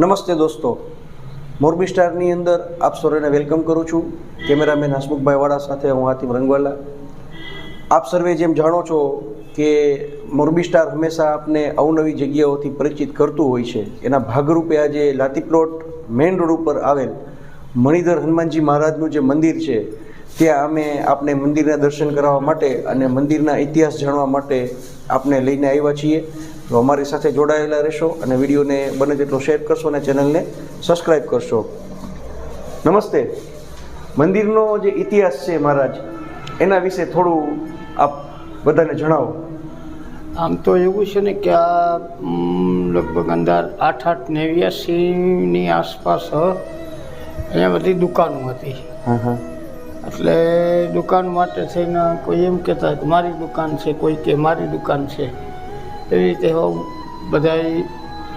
નમસ્તે દોસ્તો. મોરબી સ્ટારની અંદર આપ સર્વેને વેલકમ કરું છું. કેમેરામેન હસમુખભાઈ વાળા સાથે હું આતિમ રંગવાલા. આપ સર્વે જેમ જાણો છો કે મોરબી સ્ટાર હંમેશા આપને અવનવી જગ્યાઓથી પરિચિત કરતું હોય છે. એના ભાગરૂપે આજે લાતી પ્લોટ મેઇન રોડ ઉપર આવેલ મણિધર હનુમાનજી મહારાજનું જે મંદિર છે, ત્યાં અમે આપને મંદિરના દર્શન કરાવવા માટે અને મંદિરના ઇતિહાસ જાણવા માટે આપને લઈને આવ્યા છીએ. તો અમારી સાથે જોડાયેલા રહેશો અને વિડીયોને બને તેટલો શેર કરશો અને ચેનલને સબસ્ક્રાઈબ કરશો. નમસ્તે. મંદિરનો જે ઇતિહાસ છે મહારાજ એના વિશે થોડું આપ બધાને જણાવો. આમ તો એવું છે ને કે આ લગભગ અંદર આઠ આઠ નેવ્યાસીની આસપાસ અહીંયા બધી દુકાનો હતી. હા હા. એટલે દુકાન માટે થઈને કોઈ એમ કહેતા કે મારી દુકાન છે કોઈ કે મારી દુકાન છે. એવી રીતે બધાય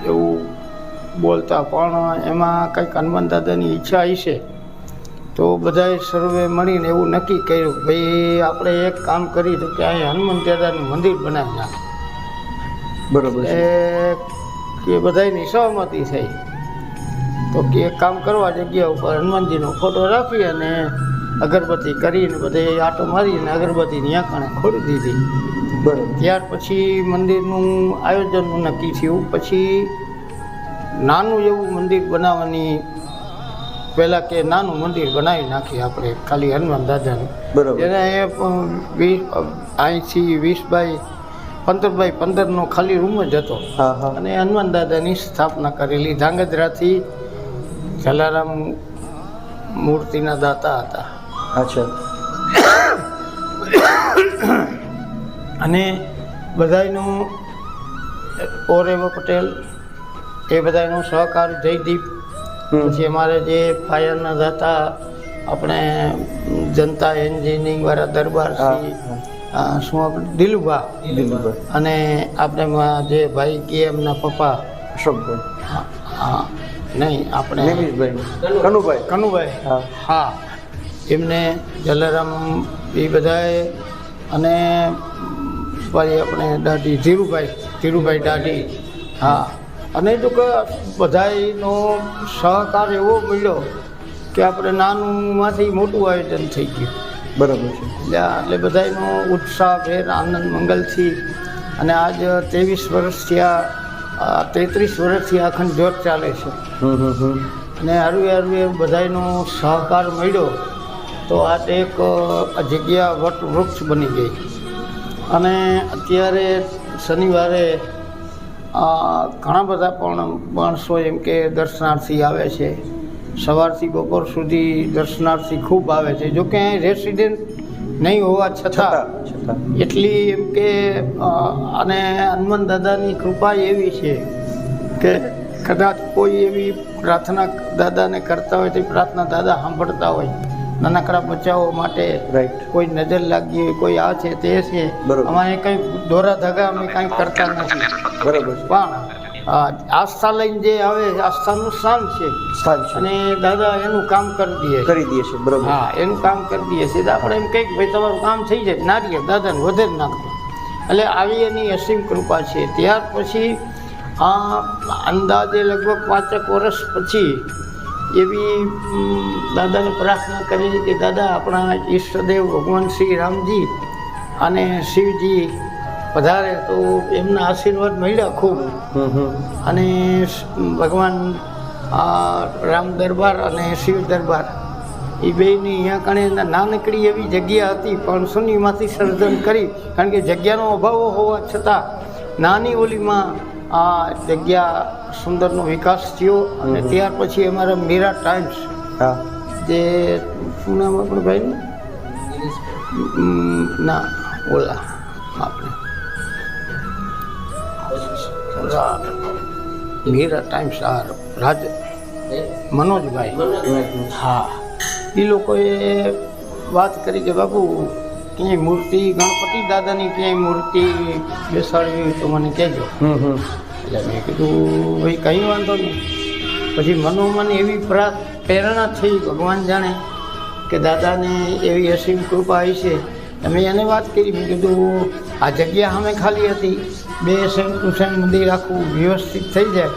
એવું બોલતા. પણ એમાં કંઈક હનુમાન દાદાની ઈચ્છા હશે તો બધાએ સર્વે મળીને એવું નક્કી કર્યું ભાઈ આપણે એક કામ કરી તો કે અહીં હનુમાન દાદાનું મંદિર બનાવી નાખે. બરાબર એ કે બધાની સહમતી થઈ. તો કે એક કામ કરવા જગ્યા ઉપર હનુમાનજીનો ફોટો રાખી અને અગરબત્તી કરીને બધે આટો મારીને અગરબત્તી ત્યાં કણે ખોલી દીધી. બરોબર. ત્યાર પછી મંદિરનું આયોજનનું નક્કી થયું. પછી નાનું એવું મંદિર બનાવવાની પહેલાં કે નાનું મંદિર બનાવી નાખીએ આપણે ખાલી હનુમાન દાદાનું. બરાબર. એને વીસ અહીંથી વીસ બાય પંદર બાય પંદરનો ખાલી રૂમ જ હતો. અને હનુમાન દાદાની સ્થાપના કરેલી ધાંગધ્રાથી જલારામ મૂર્તિના દાતા હતા. અચ્છા. અને બધાયનું ઓરેવો પટેલ એ બધાયનો સહકાર જયદીપ. પછી અમારે જે ફાયરના દાતા આપણે જનતા એન્જિનિયરિંગ વાળા દરબાર શું આપણે દિલુભા. અને આપણે જે ભાઈ કે એમના પપ્પા. અશોકભાઈ. હા, હા. નહીં આપણે નિમિષભાઈ. કનુભાઈ. કનુભાઈ. હા. હા. એમને જલારામ એ બધાએ અને ભાઈ આપણે દાઢી ધીરુભાઈ ધીરુભાઈ દાઢી હા. અને જો કે બધાયનો સહકાર એવો મળ્યો કે આપણે નાનુંમાંથી મોટું આયોજન થઈ ગયું. બરાબર છે. એટલે બધાનો એટલે બધાયનો ઉત્સાહ ભેર આનંદ મંગલથી. અને આજ ત્રેવીસ વર્ષથી આ તેત્રીસ વર્ષથી અખંડ જોત ચાલે છે. અને હરવે હરવે બધાયનો સહકાર મળ્યો તો આ એક જગ્યા વટ વૃક્ષ બની ગઈ. અને અત્યારે શનિવારે ઘણા બધા પણ માણસો એમ કે દર્શનાર્થી આવે છે. સવારથી બપોર સુધી દર્શનાર્થી ખૂબ આવે છે. જો કે અહીં રેસિડેન્ટ નહીં હોવા છતાં એટલી એમ કે અને હનુમાન દાદાની કૃપા એવી છે કે કદાચ કોઈ એવી પ્રાર્થના દાદાને કરતા હોય તો પ્રાર્થના દાદા સાંભળતા હોય. નાનકડા બચ્ચાઓ માટે રાઈટ કોઈ નજર લાગી હોય કોઈ આ છે તે છે. અમારે કંઈ દોરા ધાગા અમે કાંઈ કરતા નથી. બરાબર. પણ આસ્થા લઈને જે આવે આસ્થાનું સ્થાન છે. સ્થાન છે. અને દાદા એનું કામ કરી દે કરી દઈએ છે બરાબર. હા એનું કામ કરી દઈએ છીએ. આપણે એમ કંઈક ભાઈ તમારું કામ થઈ જાય નારીએ દાદાને વધે જ નાખો એટલે આવી એની અસીમ કૃપા છે. ત્યાર પછી આ અંદાજે લગભગ પાંચેક વર્ષ પછી એવી દાદાને પ્રાર્થના કરી કે દાદા આપણા ઈષ્ટદેવ ભગવાન શ્રી રામજી અને શિવજી વધારે તો એમના આશીર્વાદ મળ્યા ખૂબ. અને ભગવાન રામ દરબાર અને શિવ દરબાર એ બેની અહીંયા કણે ના- નાનકડી એવી જગ્યા હતી પણ શૂન્યમાંથી સર્જન કરી કારણ કે જગ્યાનો અભાવ હોવા છતાં નાની ઓલીમાં આ જગ્યા સુંદરનો વિકાસ થયો અને ત્યાર પછી અમારા મીરા ટાઈમ્સ હા. જે શું નામ આપણે ભાઈનું? ના ઓલા આપણે. મીરા ટાઈમ્સ આ રાજ મનોજભાઈ. હા. એ લોકોએ વાત કરી કે બાપુ ક્યાંય મૂર્તિ ગણપતિ દાદાની ક્યાંય મૂર્તિ બેસાડવી હોય તો મને કહેજો. એટલે મેં કીધું ભાઈ કંઈ વાંધો નહીં. પછી મનોમન એવી પ્રેરણા થઈ ભગવાન જાણે કે દાદાને એવી અસીમ કૃપા આવી છે. અમે એને વાત કરી મેં કીધું આ જગ્યા સામે ખાલી હતી. બે સેમ ટુ સેમ મંદિર આખું વ્યવસ્થિત થઈ જાય.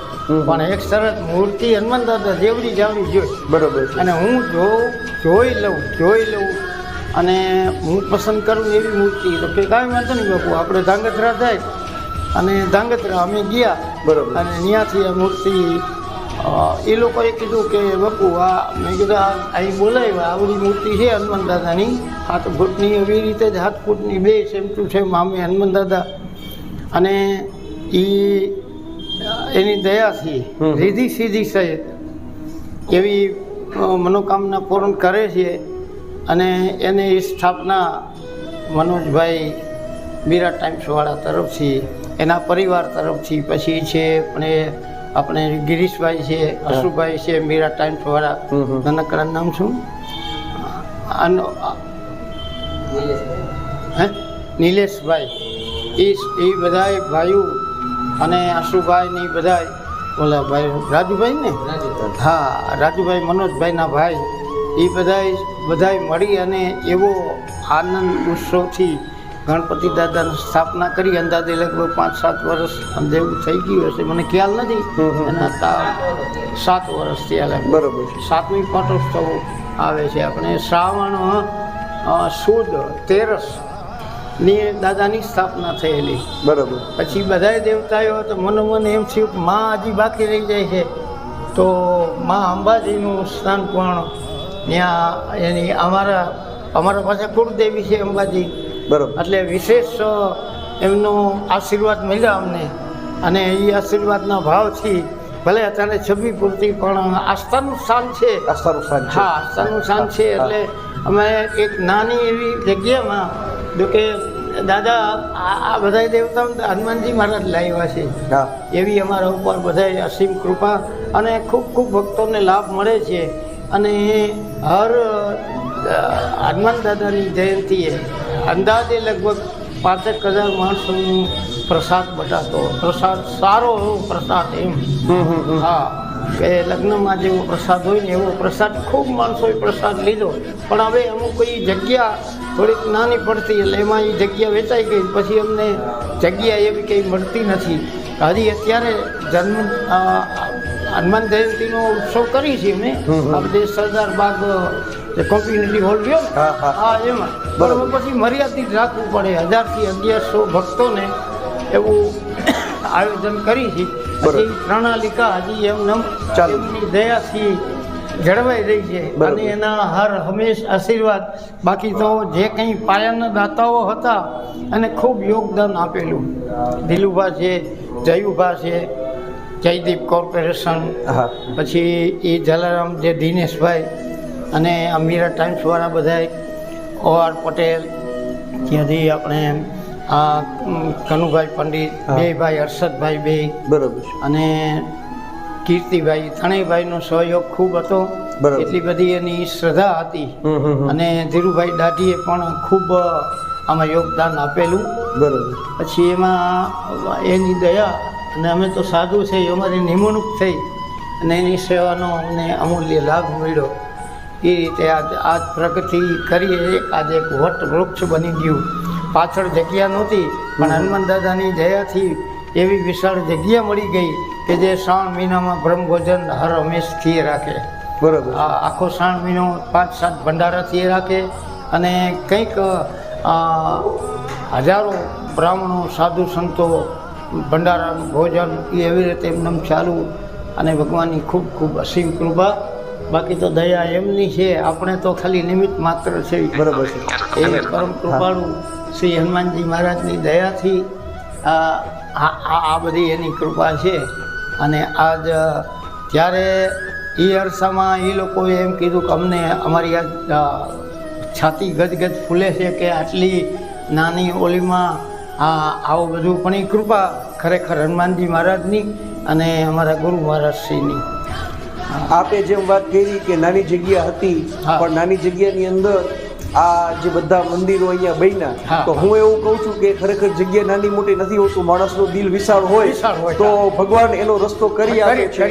પણ એક શરત મૂર્તિ હનુમાન દાદા જેવડી જાવડી જોઈ. બરોબર અને હું જો જોઈ લઉં જોઈ લઉં. અને હું પસંદ કરું એવી મૂર્તિ. તો કે કાંઈ વાંધો નહીં બાપુ આપણે ધાંગધ્રા જાય. અને ધાંગધ્રા અમે ગયા. બરોબર. અને ત્યાંથી આ મૂર્તિ એ લોકોએ કીધું કે બાપુ આ મેં કીધું આ અહીં બોલાવ્યા આવડી મૂર્તિ છે હનુમાન દાદાની. હાથ ફૂટની એવી રીતે જ હાથ ફૂટની બે સેમ ટુ સેમ આમે હનુમાન દાદા. અને એ એની દયાથી સીધી સીધી સહિત એવી મનોકામના પૂર્ણ કરે છે. અને એની સ્થાપના મનોજભાઈ મીરા ટાઈમ્સવાળા તરફથી એના પરિવાર તરફથી પછી છે આપણે આપણે ગિરીશભાઈ છે અશુભાઈ છે મીરા ટાઈમ્સવાળા. નાનકડા નામ શું? આનો હે? નિલેશભાઈ. એ એ બધાએ ભાઈઓ અને આશુભાઈ ને એ બધાય ઓલા ભાઈ રાજુભાઈ ને? હા રાજુભાઈ મનોજભાઈના ભાઈ. એ બધાય બધાય મળી અને એવો આનંદ ઉત્સવથી ગણપતિ દાદાની સ્થાપના કરી. અંદાજે લગભગ પાંચ સાત વર્ષ જેવું થઈ ગયું હશે. મને ખ્યાલ નથી. સાત વર્ષ થયા બરોબર છે. સાતમી પાટોત્સવ આવે છે આપણે. શ્રાવણ સુદ તેરસની દાદાની સ્થાપના થયેલી. બરાબર. પછી બધાય દેવતાઓ તો મનોમન એમ થયું કે માં હજી બાકી રહી જાય છે. તો માં અંબાજીનું સ્થાન પણ ત્યાં એની અમારા અમારા પાસે કુળદેવી છે અંબાજી. બરાબર. એટલે વિશેષ એમનો આશીર્વાદ મળ્યા અમને. અને એ આશીર્વાદના ભાવથી ભલે અત્યારે છબી પૂરતી પણ આસ્થાનું સ્થાન છે. આસ્થાનું સ્થાન હા આસ્થાનું સ્થાન છે એટલે અમે એક નાની એવી જગ્યામાં જો કે દાદા આ બધા દેવતા હનુમાનજી મહારાજ લાવ્યા છે. એવી અમારા ઉપર બધાય અસીમ કૃપા અને ખૂબ ખૂબ ભક્તોને લાભ મળે છે. અને હર હનુમાન દાદાની જયંતિએ અંદાજે લગભગ પાંચેક હજાર માણસોનું પ્રસાદ બટાતો. પ્રસાદ સારો એવો પ્રસાદ એમ. હા કે લગ્નમાં જેવો પ્રસાદ હોય ને એવો પ્રસાદ ખૂબ માણસોએ પ્રસાદ લીધો. પણ હવે અમુક એ જગ્યા થોડીક નાની પડતી એટલે એમાં એ જગ્યા વેચાઈ ગઈ પછી અમને જગ્યા એવી કંઈ મળતી નથી. હજી અત્યારે જન્મ હનુમાન જયંતિનો ઉત્સવ કરી છે હમ. આપણે સરદાર બાગ કોમ્યુનિટી હોલ ગયો હા, એમાં. બરાબર. પછી મર્યાદિત રાખવું પડે. હજારથી અગિયારસો ભક્તોને એવું આયોજન કરી છે પછી હજી પ્રણાલિકા હજી એમને એમની દયાથી જળવાઈ રહી છે. અને એના હર હંમેશ આશીર્વાદ. બાકી તો જે કંઈ પાયાના દાતાઓ હતા અને ખૂબ યોગદાન આપેલું. દિલુભા છે જયુભા છે જયદીપ કોર્પોરેશન પછી એ જલારામ જે દિનેશભાઈ અને અમીરા ટાઈમ્સવાળા ટાઈમ્સવાળા ઓ આર પટેલ ત્યાંથી આપણે આ કનુભાઈ પંડિત. બે ભાઈ હર્ષદભાઈ બે બરોબર અને કીર્તિભાઈ ત્રણેયભાઈનો સહયોગ ખૂબ હતો. એટલી બધી એની શ્રદ્ધા હતી. અને ધીરુભાઈ દાઢીએ પણ ખૂબ આમાં યોગદાન આપેલું બરોબર પછી એમાં એની દયા અને અમે તો સાધુ છે એ અમારી નિમણૂક થઈ અને એની સેવાનો અમને અમૂલ્ય લાભ મળ્યો. એ રીતે આજ આજ પ્રગતિ કરીએ એક આજે એક વટ વૃક્ષ બની ગયું. પાછળ જગ્યા નહોતી પણ હનુમાન દાદાની દયાથી એવી વિશાળ જગ્યા મળી ગઈ કે જે શ્રાવણ મહિનામાં બ્રહ્મભોજન હર હંમેશ થઈએ રાખે. બરોબર. આ આખો શ્રાવણ મહિનો પાંચ સાત ભંડારાથી રાખે અને કંઈક હજારો બ્રાહ્મણો સાધુ સંતો ભંડારાનું ભોજન એ એવી રીતે એમને ચાલુ અને ભગવાનની ખૂબ ખૂબ અસીમ કૃપા. બાકી તો દયા એમની છે આપણે તો ખાલી નિમિત્ત માત્ર છે. બરાબર છે. એ પરમ કૃપાળુ શ્રી હનુમાનજી મહારાજની દયાથી આ બધી એની કૃપા છે. અને આજ ત્યારે એ અરસામાં એ લોકોએ એમ કીધું કે અમને અમારી આ છાતી ગદગદ ફૂલે છે કે આટલી નાની ઓલીમાં આ આવું બધું પણ એ કૃપા ખરેખર હનુમાનજી મહારાજની અને અમારા ગુરુ મહારાજશ્રીની આપે જેમ વાત કરી કે નાની જગ્યા હતી પણ નાની જગ્યાની અંદર આ જે બધા મંદિરો અહીંયા બન્યા તો હું એવું કહું છું કે ખરેખર જગ્યા નાની મોટી નથી હોતું માણસનું દિલ વિશાળ હોય તો ભગવાન એનો રસ્તો કરી આપે છે.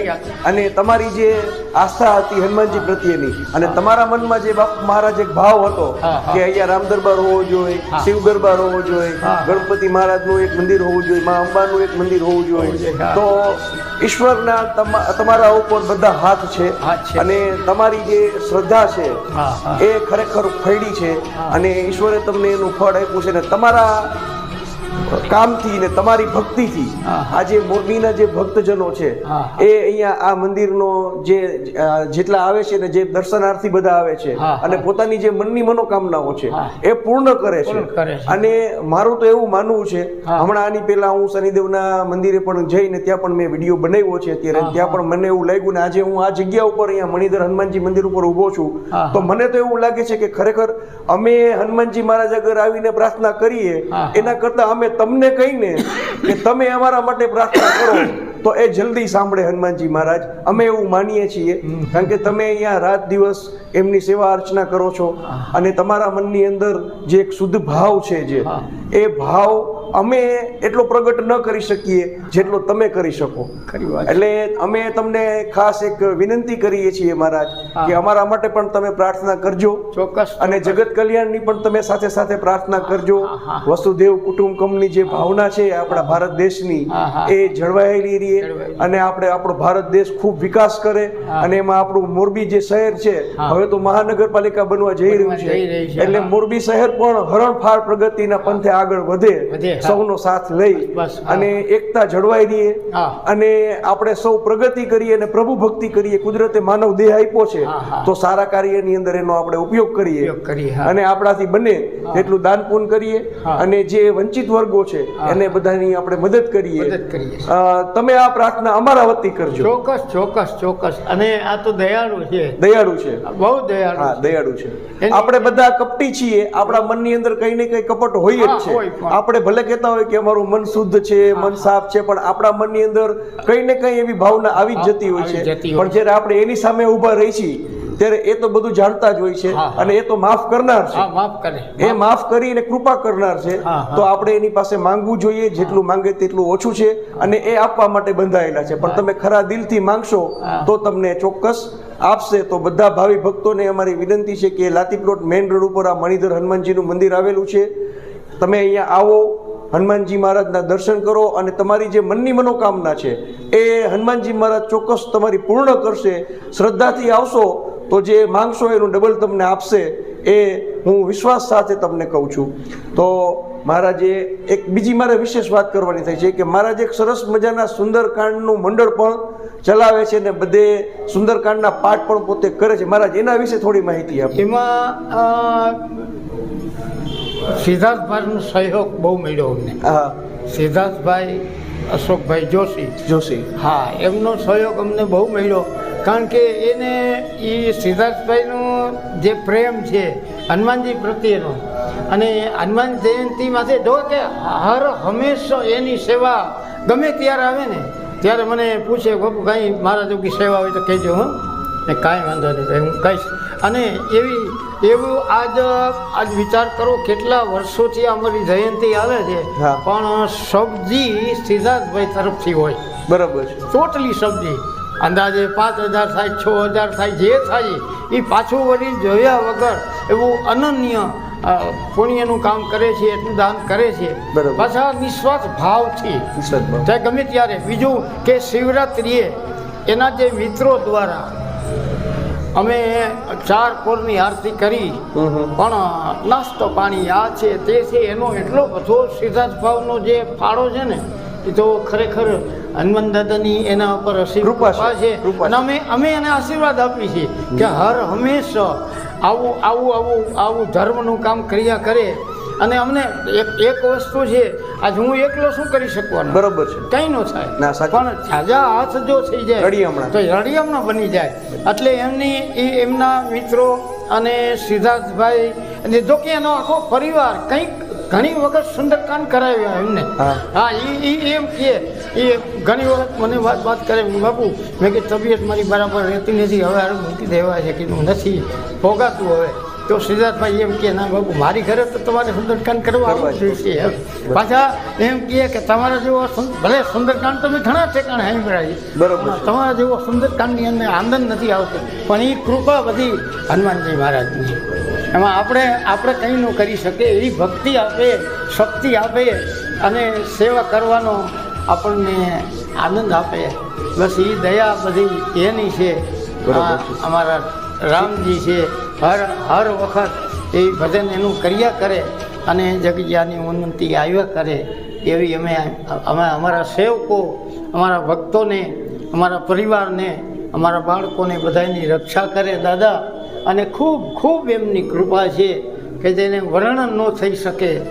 અને તમારી જે આસ્થા હતી હનુમાનજી પ્રત્યેની. અને તમારા મનમાં જે બાપ મહારાજ એક ભાવ હતો. કે અહીંયા રામ દરબાર હોવો જોઈએ શિવ દરબાર હોવો જોઈએ. ગણપતિ મહારાજનું એક મંદિર હોવું જોઈએ મા અંબાનું એક મંદિર હોવું જોઈએ. તો ઈશ્વરના તમા- તમારા ઉપર બધા હાથ છે અને તમારી જે શ્રદ્ધા છે એ ખરેખર ફૈડી છે અને ઈશ્વરે તમને એનું ફળ આપ્યું છે ને તમારા કામથી ને તમારી ભક્તિથી આજે મોરબીના જે ભક્તજનો છે એ અહીંયા આ મંદિરનો જે જેટલા આવે છે ને જે દર્શનાર્થી બધા આવે છે અને પોતાની જે મનની મનોકામનાઓ છે એ પૂર્ણ કરે છે. અને મારું તો એવું માનવું છે હમણાં આની પહેલા હું શનિદેવના મંદિરે પણ જઈને ત્યાં પણ મેં વીડિયો બનાવ્યો છે અત્યારે ત્યાં પણ મને એવું લાગ્યું ને આજે હું આ જગ્યા ઉપર અહીંયા મણિધર હનુમાનજી મંદિર ઉપર ઊભો છું. તો મને તો એવું લાગે છે કે ખરેખર અમે હનુમાનજી મહારાજ આગળ આવીને પ્રાર્થના કરીએ. એના કરતા અમે તમને કહીને કે તમે અમારા માટે પ્રાર્થના કરો. તો એ જલ્દી સાંભળે હનુમાનજી મહારાજ. અમે એવું માનીએ છીએ કારણ કે તમે અહીંયા રાત દિવસ એમની સેવા અર્ચના કરો છો અને તમારા મનની અંદર જે એક શુદ્ધ ભાવ છે જે એ ભાવ અમે એટલો પ્રગટ ન કરી શકીએ જેટલો તમે કરી શકો. એટલે અમે તમને ખાસ એક વિનંતી કરીએ છીએ મહારાજ કે અમારા માટે પણ તમે પ્રાર્થના કરજો ચોક્કસ અને જગત કલ્યાણની પણ તમે સાથે સાથે પ્રાર્થના કરજો. વસુદેવ કુટુંબકમની જે ભાવના છે આપણા ભારત દેશની. એ જળવાયેલી રહે અને આપણે આપણો ભારત દેશ ખૂબ વિકાસ કરે અને એમાં આપણું મોરબી જે શહેર છે હવે તો મહાનગરપાલિકા બનવા જઈ રહ્યું છે. એટલે મોરબી શહેર પણ હરણફાળ પ્રગતિના પંથે આગળ વધે સૌનો સાથ લઈ અને એકતા જળવાઈ રહીએ. અને આપણે સૌ પ્રગતિ કરીએ અને પ્રભુ ભક્તિ કરીએ કુદરતે માનવ દેહ આપ્યો છે. તો સારા કાર્યની અંદર એનો આપણે ઉપયોગ કરીએ. અને આપણાથી બને એટલું દાન પૂન કરીએ. અને જે વંચિત વર્ગો છે એને બધાની આપણે મદદ કરીએ. મદદ આ પ્રાર્થના અમારા વતી કરજો. ચોક્કસ ચોક્કસ ચોક્કસ. અને આ તો દયાળુ છે. દયાળુ છે. બહુ દયાળુ હા દયાળુ છે. આપણે બધા કપટી છીએ આપણા મનની અંદર કઈ ને કઈ કપટ હોય જ છે. આપણે ભલે કહેતા હોય કે અમારું મન શુદ્ધ છે મન સાફ છે પણ આપણા મનની અંદર કઈ ને કઈ એવી ભાવના આવી જ જતી હોય છે. પણ જ્યારે આપણે એની સામે ઊભા રહી છીએ ત્યારે એ તો બધું જાણતા જ હોય છે. અને એ તો માફ કરનાર છે. માફ કરે. એ માફ. કરીને કૃપા કરનાર છે. તો આપણે એની પાસે માંગવું જોઈએ. જેટલું માંગે તેટલું ઓછું છે અને એ આપવા માટે બંધાયેલા છે. પણ તમે ખરા દિલથી માંગશો તો તમને ચોક્કસ આપશે. તો બધા ભાવિ ભક્તોને અમારી વિનંતી છે કે લાતી પ્લોટ મેઇન રોડ ઉપર આ મણિધર હનુમાનજીનું મંદિર આવેલું છે. તમે અહીંયા આવો હનુમાનજી મહારાજના દર્શન કરો અને તમારી જે મનની મનોકામના છે એ હનુમાનજી મહારાજ ચોક્કસ તમારી પૂર્ણ કરશે. શ્રદ્ધાથી આવશો તો જે માંગશો એનું ડબલ તમને આપશે એ હું વિશ્વાસ સાથે તમને કહું છું. તો મારા જે એક બીજી મારે વિશેષ વાત કરવાની થઈ છે કે મારા જે એક સરસ મજાના સુંદરકાંડનું મંડળ પણ ચલાવે છે ને બધે સુંદરકાંડના પાઠ પણ પોતે કરે છે. મહારાજ એના વિશે થોડી માહિતી આપો. એમાં સિદ્ધાર્થભાઈનો સહયોગ બહુ મળ્યો અમને. હા. સિદ્ધાર્થભાઈ અશોકભાઈ જોશી. જોશી. હા એમનો સહયોગ અમને બહુ મળ્યો. કારણ કે એને એ સિદ્ધાર્થભાઈનો જે પ્રેમ છે હનુમાનજી પ્રત્યેનો અને હનુમાન જયંતિમાંથી જો કે હર હંમેશા એની સેવા ગમે ત્યારે આવે ને ત્યારે મને પૂછે બાપુ કાંઈ મારા જો સેવા હોય તો કહેજો હું. ને કાંઈ વાંધો નહીં હું કહીશ. અને એવી એવું આજ આજ વિચાર કરો કેટલા વર્ષોથી અમારી જયંતિ આવે છે પણ સબ્જી સિદ્ધાર્થભાઈ તરફથી હોય. બરાબર છે. ટોટલી સબ્જી અંદાજે પાંચ હજાર થાય છ હજાર થાય જે થાય એ પાછું વળી જોયા વગર એવું અનન્ય પુણ્યનું કામ કરે છે એટલું દાન કરે છે. પાછા નિસ્વાર્થ ભાવથી. ચાહે ગમે ત્યારે બીજું કે શિવરાત્રિએ એના જે મિત્રો દ્વારા અમે ચાર કોરની આરતી કરી. પણ નાસ્તો પાણી આ છે તે છે એનો એટલો બધો સિદ્ધાર્થ ભાવનો જે ફાળો છે ને એ તો ખરેખર હનુમાન દાદાની એના ઉપર કૃપા છે, અને અમે અમે એને આશીર્વાદ આપીએ છીએ કે હર હંમેશા આવું આવું આવું આવું ધર્મનું કામ કર્યા કરે. અને અમને એક એક વસ્તુ છે આજ હું એકલો શું કરી શકવાનો? બરોબર છે. કંઈ ન ના, થાય. પણ ઝાઝા હાથ જો થઈ જાય રળિયામણા. તો રળિયામણા બની જાય. એટલે એમની એ એમના મિત્રો અને સિદ્ધાર્થભાઈ અને જો કે એનો આખો પરિવાર કંઈક ઘણી વખત સુંદરકાંડ કરાવ્યા એમને. હા. એ એમ કે એ ઘણી વખત મને વાત વાત કરે બાપુ મેં કે તબિયત મારી બરાબર રહેતી નથી હવે આ મૂકી દેવા છે કીધું નથી ભોગાતું હવે. તો સિદ્ધાર્થભાઈ એમ કે ના બાબુ મારી ઘરે તો તમારે સુંદરકાંડ કરવા આવવું જ જોઈશે એમ પાછા એમ કહે કે તમારા જેવો ભલે સુંદરકાંડ તમે ઘણા ઠેકાણે સાંભળ્યા. બરોબર તમારા જેવો સુંદરકાંડની અંદર આનંદ નથી આવતો. પણ એ કૃપા બધી હનુમાનજી મહારાજની એમાં આપણે આપણે કંઈ ન કરી શકીએ. એવી ભક્તિ આપે શક્તિ આપે અને સેવા કરવાનો આપણને આનંદ આપે. બસ એ દયા બધી એની છે. અમારા રામજી છે. હર હર વખત એ ભજન એનું કર્યા કરે અને જગજ્યાની ઉન્નતિ આવ્યા કરે એવી અમે અમે અમારા સેવકો અમારા ભક્તોને અમારા પરિવારને અમારા બાળકોને બધાની રક્ષા કરે. દાદા અને ખૂબ ખૂબ એમની કૃપા છે કે જેને વર્ણન ન થઈ શકે.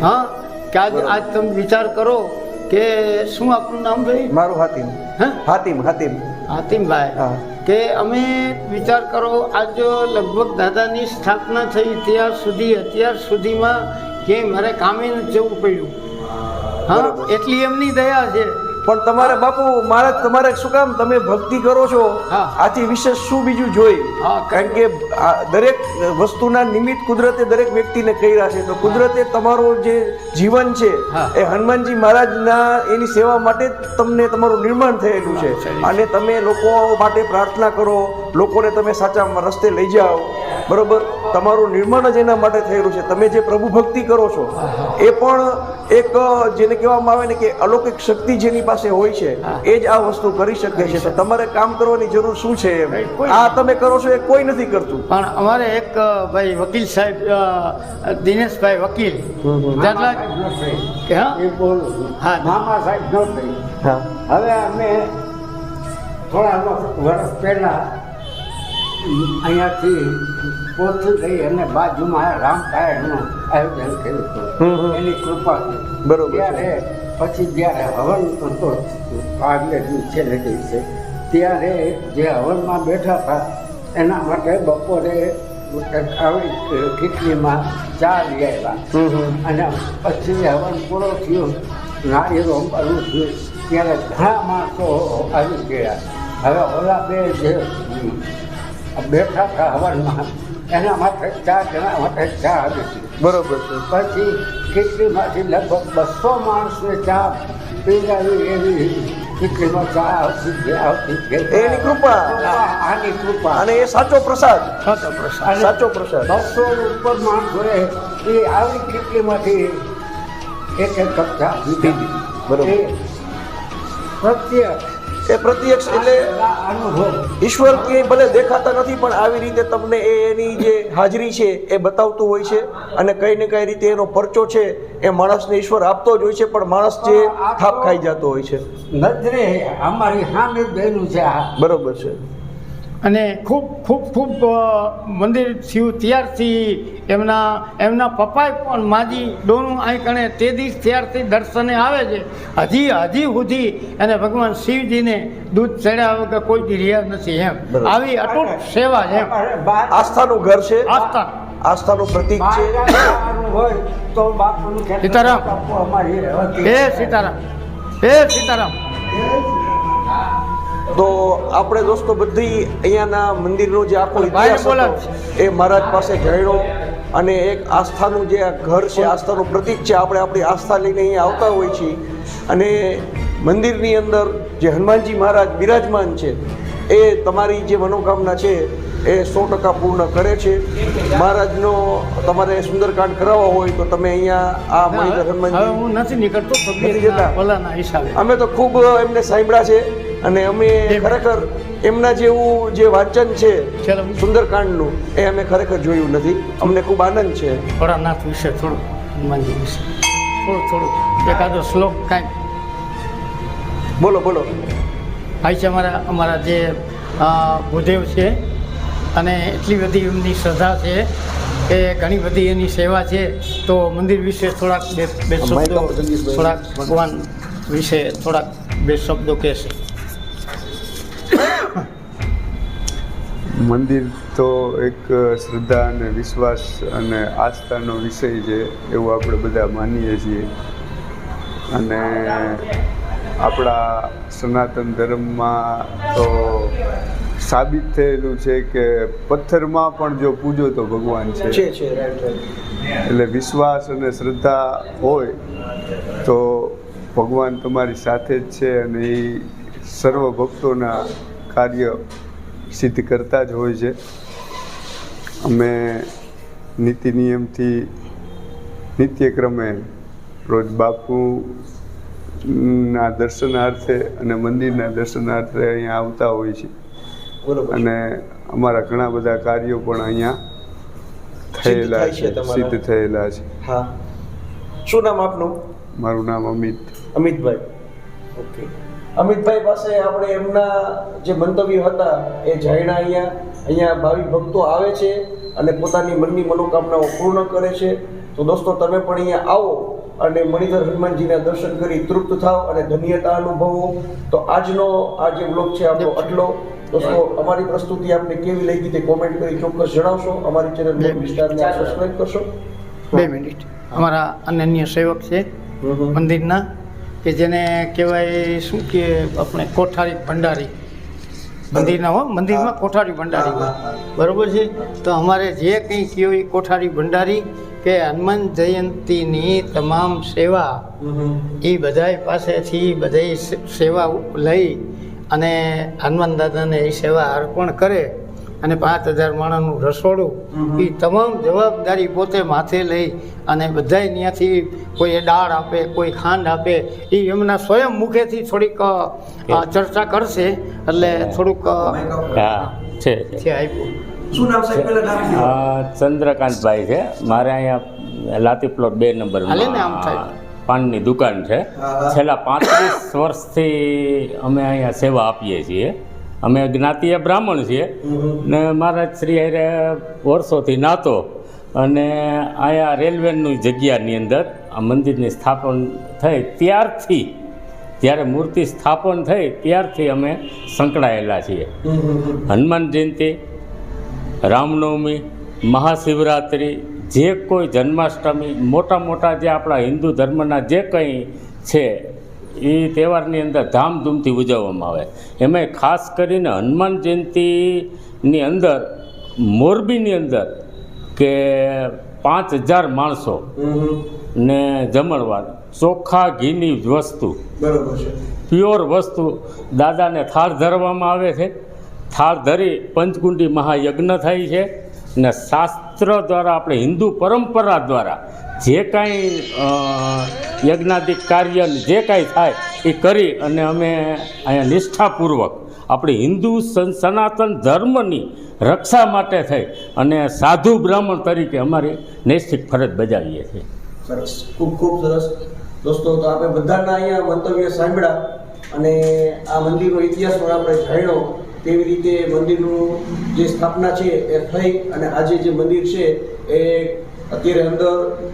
હા કે આજ આજ તમે વિચાર કરો કે શું આપણું નામ ભાઈ મારું હાતિમ. હા? હાતિમ હાતિમ. હાતિમભાઈ. કે અમે વિચાર કરો આજ લગભગ દાદાની સ્થાપના થઈ ત્યાર સુધી અત્યાર સુધીમાં કે મારે કામે જવું પડ્યું. હા એટલી એમની દયા છે. પણ તમારે બાપુ મારે તમારે શું કામ? તમે ભક્તિ કરો છો. આથી વિશેષ શું બીજું જોઈ? કારણ કે દરેક વસ્તુના નિમિત્ત કુદરતે દરેક વ્યક્તિને કર્યા છે. તો કુદરતે તમારું જે જીવન છે એ હનુમાનજી મહારાજના એની સેવા માટે જ તમને તમારું નિર્માણ થયેલું છે. અને તમે લોકો માટે પ્રાર્થના કરો લોકોને તમે સાચા રસ્તે લઈ જાઓ. બરોબર? તમારું નિર્માણ જ એના માટે થયેલું છે. તમે જે પ્રભુ ભક્તિ કરો છો એ પણ એક જેને કહેવામાં આવે ને કે અલૌકિક શક્તિ જેની પાસે હોય છે એ જ આ વસ્તુ કરી શકે છે. તો તમારે કામ કરવાની જરૂર શું છે એમ? ભાઈ, કોઈ આ તમે કરો છો એ કોઈ નથી કરતું. પણ અમારે એક ભાઈ વકીલ સાહેબ દિનેશભાઈ વકીલ હવે અમે થોડા વર્ષ પહેલા અહીંયાથી પોતું થઈ અને બાજુમાં રામકાયણનું આયોજન કર્યું હમ, હતું. હમ. એની કૃપાથી બરોબર ત્યારે પછી જ્યારે હવન હતો આગલે દિવસે દિવસે ત્યારે જે હવનમાં બેઠા હતા એના માટે બપોરે આવી ખીચડીમાં ચા લઈ આવ્યા. અને પછી હવન પૂરો થયો નાળિયેરો અંબારું થયું ત્યારે ઘણા માણસો આવી ગયા. હવે ઓલા બે જે બેઠા હતા હવનમાં એના માટે ચા જણા માટે ચા આવી બરોબર છે. પછી ખીચડીમાંથી લગભગ બસો માણસને ચા પીવડાવી એવી ખીચડીમાં ચા આવતી આવતી એની કૃપા. આની કૃપા. અને એ સાચો પ્રસાદ. સાચો પ્રસાદ. સાચો પ્રસાદ. બસો ઉપર માણસોએ એ આવી ખીચડીમાંથી એક એક કપ ચા પીધી. બરોબર. પ્રત્યક્ષ એ પ્રત્યક્ષ એટલે ઈશ્વર ક્યાંય ભલે દેખાતા નથી પણ આવી રીતે તમને એ એની જે હાજરી છે એ બતાવતું હોય છે અને કઈ ને કઈ રીતે એનો પરચો છે એ માણસને ઈશ્વર આપતો જ હોય છે પણ માણસ જે થાપ ખાઈ જતો હોય છે. નજરે અમારી સામે બેનું છે બરોબર છે. અને ખૂબ ખૂબ ખૂબ મંદિર થયું. ત્યારથી એમના એમના પપ્પાએ પણ માજી ડોનું અહીં કણે તે દિવસ ત્યારથી દર્શને આવે છે. હજી હજી સુધી એને ભગવાન શિવજીને દૂધ ચડ્યા વગર કોઈ દી રહ્યા નથી એમ. આવી અટૂટ સેવા છે આસ્થાનું ઘર છે? આસ્થા. આસ્થાનું પ્રતીક છે? સીતારામ. હે સીતારામ. હે સીતારામ. તો આપણે દોસ્તો બધી અહીંયાના મંદિરનો જે આખો ઇતિહાસ. એ મહારાજ પાસે જાણ્યો અને એક આસ્થાનું જે આ ઘર છે આસ્થાનું પ્રતીક છે આપણે આપણી આસ્થા લઈને અહીંયા આવતા હોઈએ છીએ અને મંદિરની અંદર જે હનુમાનજી મહારાજ બિરાજમાન છે એ તમારી જે મનોકામના છે એ સો ટકા પૂર્ણ કરે છે મહારાજનો તમારે સુંદરકાંડ કરાવવા હોય તો તમે અહીંયા આ હવે હનુમાનજી હું નથી નીકળતો જતા. અમે તો ખૂબ એમને સાંભળ્યા છે અને અમે ખરેખર એમના જેવું જે વાંચન છે સુંદરકાંડનું એ અમે ખરેખર જોયું નથી. અમને ખૂબ આનંદ છે. ભોળાનાથ વિશે થોડું હનુમાનજી વિશે. થોડું થોડું એકાદો શ્લોક કાંઈ? બોલો બોલો. ભાઈ છે અમારા અમારા જે ભૂદેવ છે અને એટલી બધી એમની શ્રદ્ધા છે કે ઘણી બધી એની સેવા છે તો મંદિર વિશે થોડાક બે બે શબ્દો. થોડાક ભગવાન વિશે થોડાક બે શબ્દો કહેશે. મંદિર તો એક શ્રદ્ધા અને વિશ્વાસ અને આસ્થાનો વિષય છે એવું આપણે બધા માનીએ છીએ. અને આપણા સનાતન ધર્મમાં તો સાબિત થયેલું છે કે પથ્થરમાં પણ જો પૂજો તો ભગવાન છે. એટલે વિશ્વાસ અને શ્રદ્ધા હોય તો ભગવાન તમારી સાથે જ છે અને એ સર્વ ભક્તોના કાર્ય સિદ્ધ કરતા જ હોય છે. અમે નીતિ નિયમથી નિત્યક્રમે રોજ બાપુ ના દર્શનાર્થે અને મંદિરના દર્શનાર્થે અહીંયા આવતા હોય છે. અને અમારા ઘણા બધા કાર્યો પણ અહીંયા થયેલા છે સિદ્ધ થયેલા છે. હા. શું નામ આપનું? મારું નામ અમિત. અમિતભાઈ. અમિતભાઈ પાસે આપણે એમના જે મંતવ્યો હતા એ જાણ્યા અહીંયા. અહીંયા ભાવિ ભક્તો આવે છે અને પોતાની મનની મનોકામનાઓ પૂર્ણ કરે છે. તો દોસ્તો તમે પણ અહીંયા આવો અને મણિધર હનુમાનજીના દર્શન કરી તૃપ્ત થાવ અને ધન્યતા અનુભવો. તો આજનો આ જે બ્લોગ છે આપણો આટલો. દોસ્તો અમારી પ્રસ્તુતિ આપને કેવી લાગી તે કોમેન્ટ કરી ચોક્કસ જણાવશો. અમારી ચેનલ વિસ્તારને સબસ્ક્રાઈબ કરશો. બે મિનિટ. અમારા અનન્ય સેવક છે મંદિરના. કે જેને કહેવાય શું કે આપણે કોઠારી ભંડારી. મંદિરના હો મંદિરમાં કોઠારી ભંડારી હોય. બરાબર છે? તો અમારે જે કંઈ કહ્યું એ કોઠારી ભંડારી કે હનુમાન જયંતીની તમામ સેવા એ બધાય પાસેથી બધી સે- સેવા લઈ અને હનુમાન દાદાને એ સેવા અર્પણ કરે. અને પાંચ હજાર માણસનું રસોડું એ તમામ જવાબદારી પોતે માથે લઈ અને બધાય ત્યાંથી કોઈ દાળ આપે કોઈ ખાંડ આપે એ એમના સ્વયં મુખેથી થોડીક ચર્ચા કરશે એટલે થોડુંક હા છે ચંદ્રકાંતભાઈ છે. મારે અહીંયા લાતી પ્લોટ બે નંબર હાલે ને આમ થાય. પાનની દુકાન છે. છેલ્લા પાંત્રીસ વર્ષથી અમે અહીંયા સેવા આપીએ છીએ. અમે જ્ઞાતિય બ્રાહ્મણ છીએ. ને મહારાજ શ્રી હારે વર્ષોથી નાતો અને અહીંયા રેલવેની જગ્યાની અંદર આ મંદિરની સ્થાપન થઈ ત્યારથી જ્યારે મૂર્તિ સ્થાપન થઈ ત્યારથી અમે સંકળાયેલા છીએ. હનુમાન જયંતિ રામનવમી મહાશિવરાત્રિ જે કોઈ જન્માષ્ટમી મોટા મોટા જે આપણા હિન્દુ ધર્મના જે કંઈ છે એ તહેવારની અંદર ધામધૂમથી ઉજવવામાં આવે. એમાંય ખાસ કરીને હનુમાન જયંતિની અંદર મોરબીની અંદર કે પાંચ હજાર માણસો ને જમણવાર ચોખ્ખા ઘીની વસ્તુ પ્યોર વસ્તુ દાદાને થાળ ધરવામાં આવે છે. થાળ ધરી પંચકુંડી મહાયજ્ઞ થાય છે. ને શાસ્ત્ર દ્વારા, આપણે હિન્દુ પરંપરા દ્વારા જે કાંઈ યજ્ઞાદિક કાર્ય જે કાંઈ થાય એ કરી અને અમે અહીંયા નિષ્ઠાપૂર્વક આપણી હિન્દુ સન- સનાતન ધર્મની રક્ષા માટે થઈ અને સાધુ બ્રાહ્મણ તરીકે અમારી નૈતિક ફરજ બજાવીએ છીએ. સરસ. ખૂબ ખૂબ સરસ. દોસ્તો, તો આપણે બધાના અહીંયા મંતવ્ય સાંભળ્યા અને આ મંદિરનો ઇતિહાસ પણ આપણે જાણ્યો. તેવી રીતે મંદિરનું જે સ્થાપના છે એ થઈ અને આજે જે મંદિર છે એ અત્યારે અંદર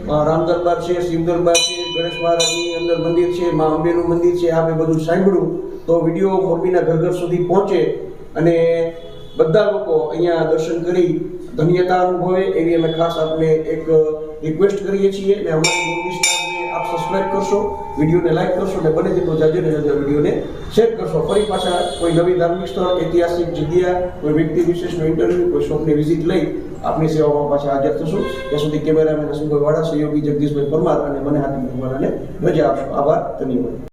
રામદરબાર રામ દરબાર છે, શિવ છે, ગણેશ મહારાજની અંદર મંદિર છે, મા અંબેનું મંદિર છે આપણે બધું સાંભળ્યું. તો વીડિયો મોરબીના ઘર ઘર સુધી પહોંચે અને બધા લોકો અહીંયા દર્શન કરી ધન્યતા અનુભવે એવી અમે ખાસ આપને એક રિક્વેસ્ટ કરીએ છીએ અને અમારી મોરબી સબસ્ક્રાઇબ કરશો, વિડીયોને લાઇક કરશો અને બને જેટલો જાજે ને જાજે વિડીયોને શેર કરશો. ફરી પાછા કોઈ નવી ધાર્મિક સ્થળ, ઐતિહાસિક જગ્યા, કોઈ વ્યક્તિ વિશેષનો ઇન્ટરવ્યુ કોઈ શોખની વિઝિટ લઈ આપની સેવામાં પાછા હાજર થશું. ત્યાં સુધી કેમેરામેન હસમુભાઈ વાળા, સહયોગી જગદીશભાઈ પરમાર અને મને હાથી ભગવાનને રજા આપશો. આભાર, ધન્યવાદ.